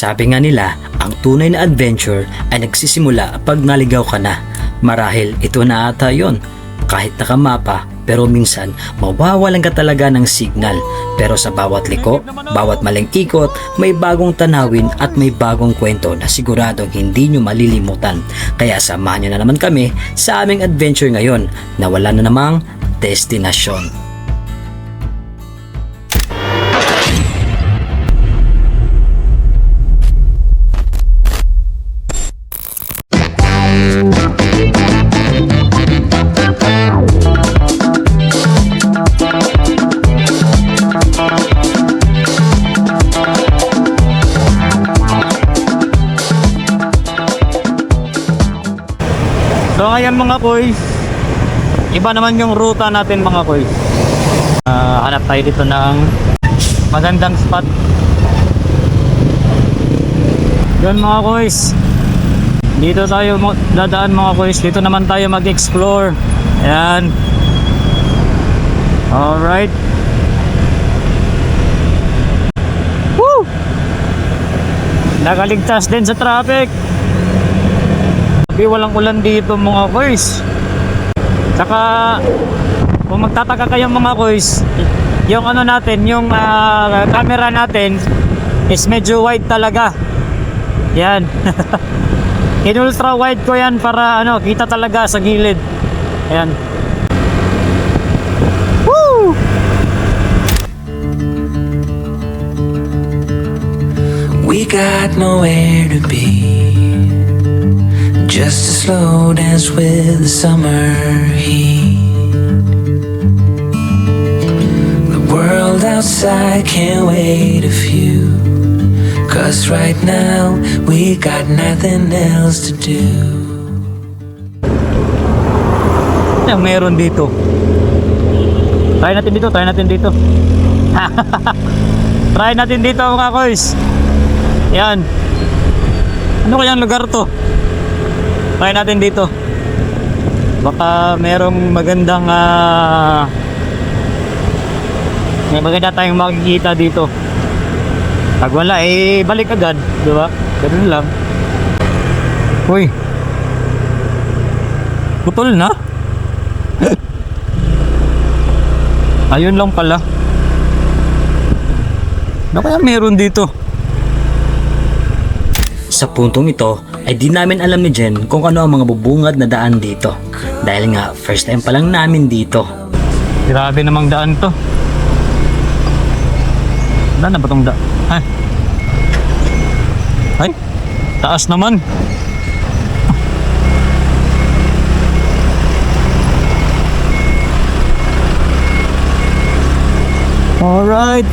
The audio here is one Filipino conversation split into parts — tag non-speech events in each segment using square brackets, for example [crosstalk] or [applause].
Sabi nga nila, ang tunay na adventure ay nagsisimula pag naligaw ka na. Marahil ito na ata yon. Kahit nakamapa, pero minsan mawawalan ka talaga ng signal. Pero sa bawat liko, bawat maling ikot, may bagong tanawin at may bagong kwento na siguradong hindi nyo malilimutan. Kaya samahan nyo na naman kami sa aming adventure ngayon na wala na namang destinasyon. Mga koy, iba naman yung ruta natin mga koy. Ah, hanap tayo dito ng magandang spot. Yan mga koys. Dito tayo dadaan mga koys. Dito naman tayo mag-explore. Ayan. Alright. Woo! Nakaligtas din sa traffic. Sabi walang ulan dito mga koys. Saka kung magtataka kayo mga koys, yung ano natin, yung ah, camera natin is medyo wide talaga. Yan. [laughs] In ultra wide ko yan para ano, kita talaga sa gilid. Ayan. We got nowhere to be. Just a slow dance with the summer heat. The world outside can't wait a few. Cause right now we got nothing else to do. Yung meron dito? Try natin dito, try natin dito. [laughs] try natin dito mga koys. Yan. Ano kayang lugar to? Try natin dito. Baka merong magandang ah may maganda tayong makikita dito. Pag wala, eh, balik agad. Di ba? Ganun lang. Uy. Putol na? [laughs] Ayun lang pala. Ano kaya meron dito? Sa puntong ito ay di namin alam ni Jen kung ano ang mga bubungad na daan dito. Dahil nga first time pa lang namin dito. Grabe namang daan to. Wala na ba tong da? Ay. Ay. Taas naman. Alright.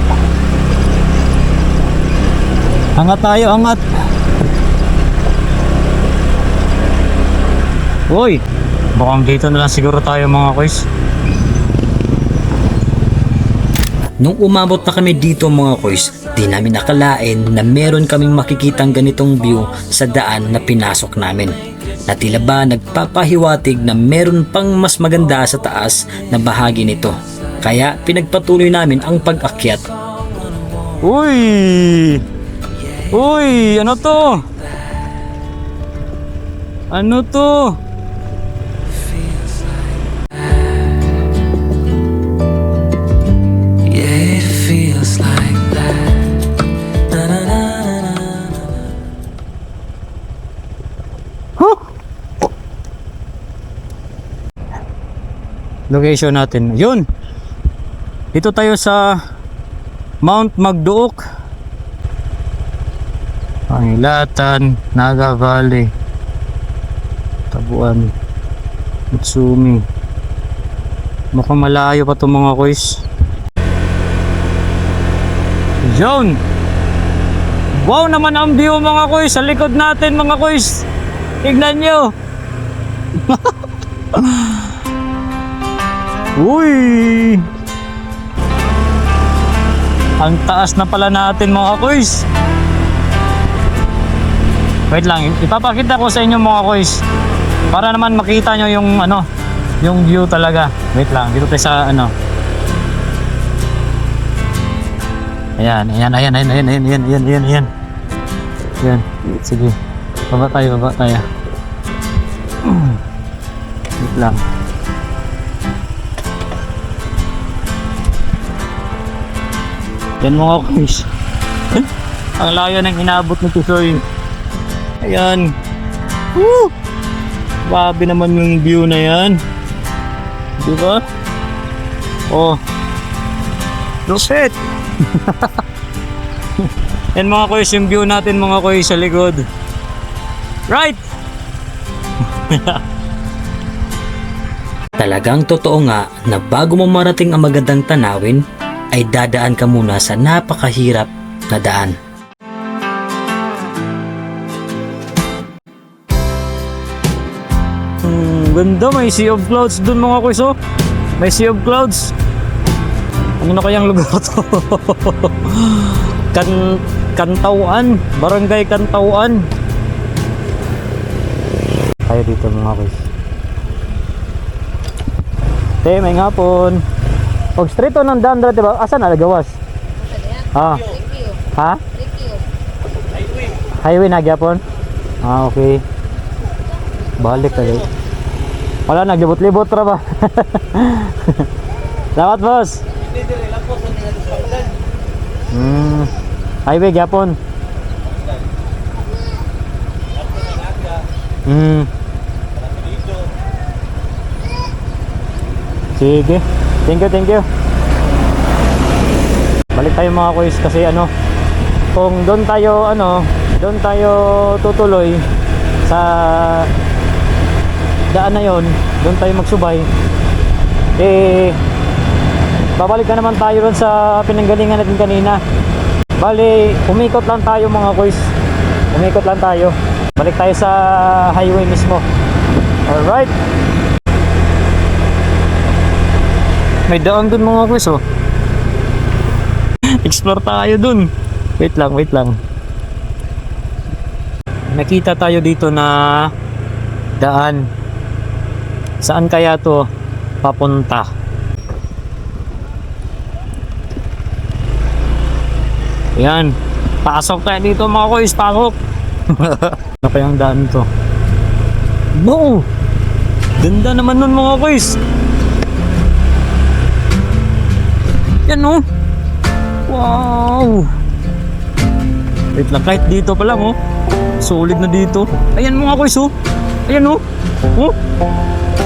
Angat tayo, angat. Uy, baka dito na lang siguro tayo mga koys. Nung umabot na kami dito mga koys, di namin nakalain na meron kaming makikitang ganitong view sa daan na pinasok namin. Na tila ba nagpapahiwatig na meron pang mas maganda sa taas na bahagi nito. Kaya pinagpatuloy namin ang pag-akyat. Uy! Uy! Ano to? Ano to? Like that. Huh? Location natin. Yun. Dito tayo sa Mount Magduok. Pangilatan, Naga Valley. Tabuan. Utsumi. Mukhang malayo pa itong mga koys. Yun! Wow naman ang view mga koys sa likod natin mga koys. Tignan nyo. [laughs] Uy! Ang taas na pala natin mga koys. Wait lang, ipapakita ko sa inyo mga koys. Para naman makita nyo yung ano, yung view talaga. Wait lang, dito tayo sa ano. Ayan, ayan, ayan, ayan, ayan, ayan, ayan, ayan, ayan. Yan. Sige. Baba tayo, baba tayo. [clears throat] Wait lang. Yan mga kuys. [laughs] Ang layo ng inabot ni Tisoy. Ayan. Woo! Grabe naman yung view na yan. Di ba? Oh. Lupit! [laughs] yan mga kuys, yung view natin mga kuys sa likod. Right! [laughs] Talagang totoo nga na bago mo marating ang magandang tanawin, ay dadaan ka muna sa napakahirap na daan. Hmm, ganda, may sea of clouds dun mga kuys oh. May sea of clouds. Ano na kayang lugar to? [laughs] kan Kantauan, Barangay Kantauan. Tayo dito mga kuys. Te, may ngapon. Pag street to ng daan dati ba? Asan na gawas? Ah. Ha? Highway na gyapon? Ah, okay. Balik tayo. Wala, naglibot-libot ra ba? [laughs] Salamat, boss. Hmm. Highway, gyapon. Hmm. Sige. Thank you, thank you. Balik tayo mga kuys kasi ano, kung doon tayo ano, doon tayo tutuloy sa daan na yon, doon tayo magsubay. Eh babalik na naman tayo ron sa pinanggalingan natin kanina. Bali, umikot lang tayo mga kuys. Umikot lang tayo. Balik tayo sa highway mismo. Alright. May daan dun mga kuys oh. [laughs] Explore tayo dun. Wait lang, wait lang. Nakita tayo dito na daan. Saan kaya to papunta? Yan. Pasok tayo dito mga kuys, pasok. [laughs] ano kayang daan to? Wow! Ganda naman nun mga kuys. Yan oh. Wow! Wait lang, kahit dito pa lang oh. Solid na dito. Ayan mga kuys oh. Ayan oh. Oh.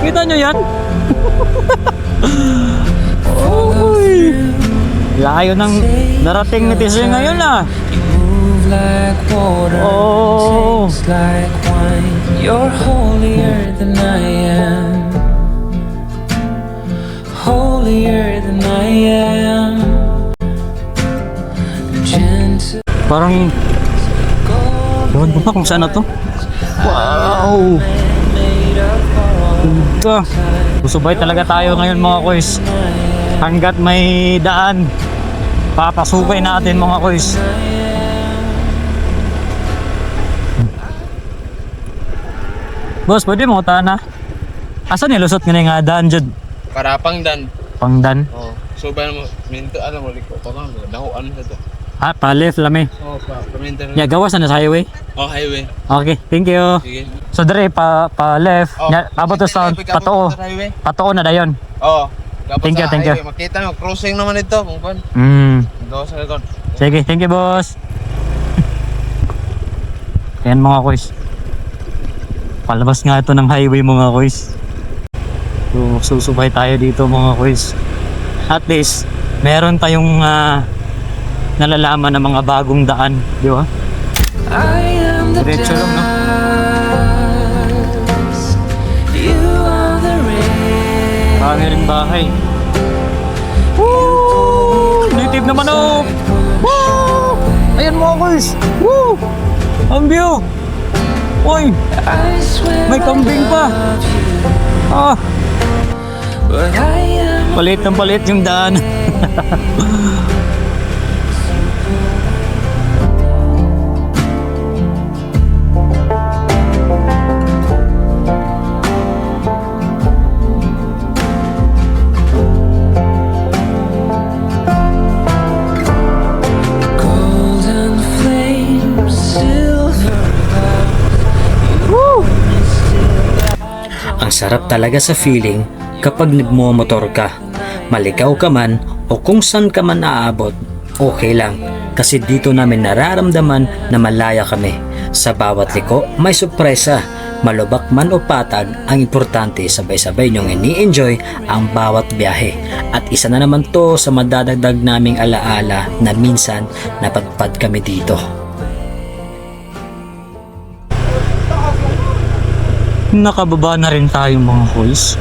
Kita nyo yan? [laughs] Layo ng narating ni Tisay ngayon ah. Move like water, Oh. taste like wine. You're holier than I am. Holier than I am. Gentle Parang Ewan ko pa kung saan na to. Wow! Ganda. Susubay talaga tayo ngayon mga kuys. Hanggat may daan, papasukay natin mga kuys. Boss, pwede mo na? Asan nilusot nga nga daan dyan? Karapang dan. Pangdan. Oh. So ba mo minto ano mo liko pa lang dahuan sa to. Ha, pa left lami. Oh, pa paminta. Ya, gawas na sa highway. Oh, highway. Okay, thank you. Sige. So dire pa pa left, Oh. abot sa patoo. Patoo na dayon. Oh. Dapat Thank you, thank you. Makita mo crossing naman ito, kung pan. Mm. Do sa likod. Sige, thank you boss. [laughs] Ayan mga kuys. Palabas nga ito ng highway mga kuys. So, susubay tayo dito mga kuys. At least, meron tayong ah, nalalaman ng mga bagong daan. Di ba? I am the Diretso lang, no? Marami rin bahay. Woo! Native naman oh! Woo! Ayan mga kuys! Woo! Ang view! Uy! May kambing pa! Ah! Palit ng palit yung daan. [laughs] sarap talaga sa feeling kapag nagmumotor ka. Maligaw ka man o kung saan ka man aabot, okay lang. Kasi dito namin nararamdaman na malaya kami. Sa bawat liko, may sorpresa. Malubak man o patag, ang importante sabay-sabay niyong ini-enjoy ang bawat biyahe. At isa na naman to sa madadagdag naming alaala na minsan napadpad kami dito. Nakababa na rin tayo mga boys.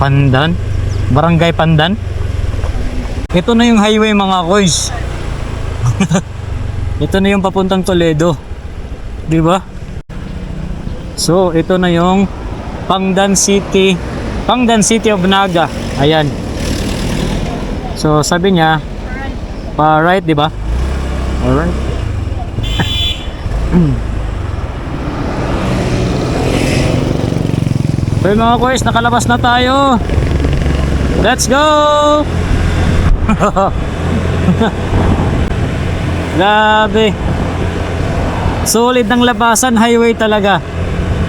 Pandan? Barangay Pandan? Ito na yung highway mga boys. [laughs] ito na yung papuntang Toledo. Di ba? So, ito na yung Pangdan City. Pangdan City of Naga. Ayan. So, sabi niya, pa right, di ba? Alright. [laughs] Yun, mga boys, nakalabas na tayo. Let's go! [laughs] Grabe. Solid ng labasan, highway talaga.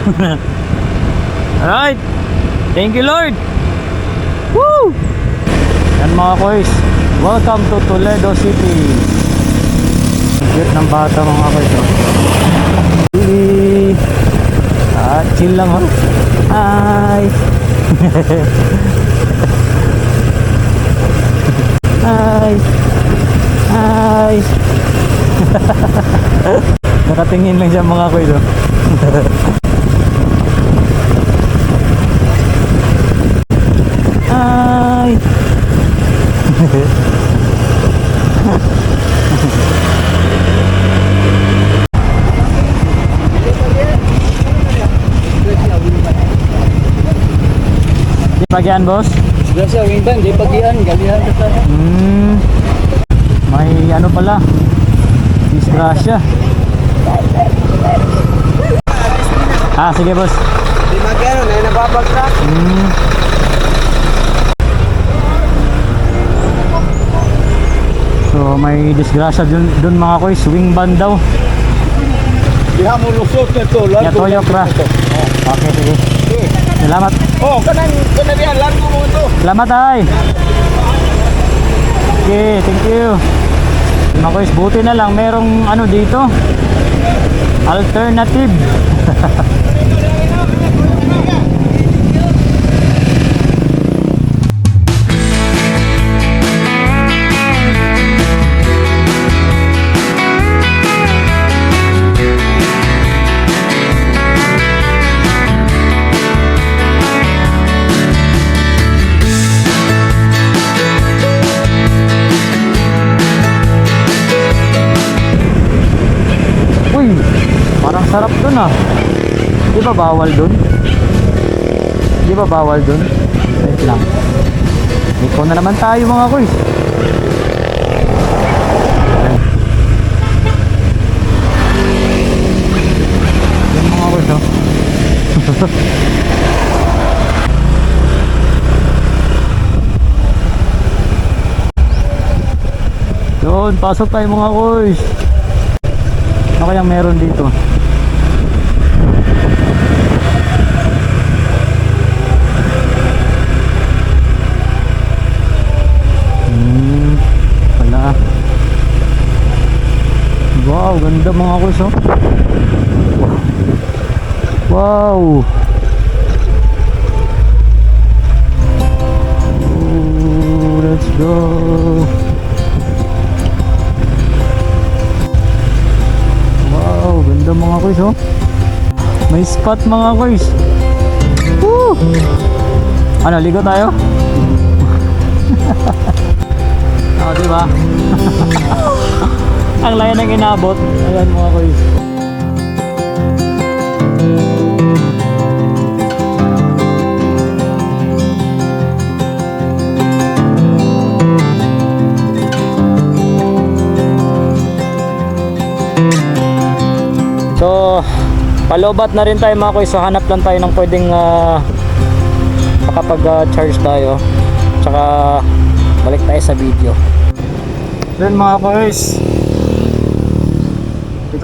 [laughs] Alright. Thank you, Lord. Woo! Yan mga boys. Welcome to Toledo City. Cute ng bata mga boys. Oh. Ah, chill lang oh. Hi. Hi. Hi. Nakatingin lang siya mga kuy do. [laughs] Di pagian boss? Grasya, windan, di pagian, galihan ka. Hmm. May ano pala? Disgrasya. Ah, sige boss. Di magkano, na nababagsak. Hmm. So may disgrasya dun, dun mga koy, swing ban daw. Diha mo lusot na to. Ya toyok ra. Okay, sige. Salamat. Oh, kanan, kanan diyan, largo mo ito. Salamat ay. Okay, thank you. Mga koy, buti na lang merong ano dito. Alternative. [laughs] Di ba bawal dun? Di ba bawal dun? Wait lang. Ikaw na naman tayo mga kuy. Yan mga kuy oh. [laughs] Yun, pasok tayo mga kuy. Ano kayang meron dito? Hmm, pala. Ganda mga kuys oh. Wow. Ooh, let's go. Wow, ganda mga kuys oh. May spot mga kuys. Woo! Ano, ligo tayo? [laughs] Ah, di ba? [laughs] Ang layo ng inabot. Ayan mga kuys. So, palobat na rin tayo mga kuys. So, hanap lang tayo ng pwedeng ah, makapag-charge tayo. Tsaka, balik tayo sa video. Then mga dito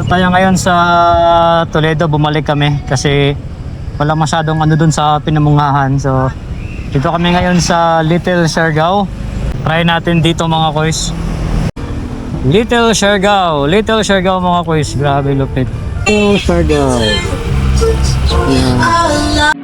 tayo ngayon sa Toledo, bumalik kami kasi wala masyadong ano dun sa pinamunghahan. So, dito kami ngayon sa Little Siargao. Try natin dito mga koys. Little Siargao, Little Siargao mga koys. Grabe lupit. Little Siargao. Yan.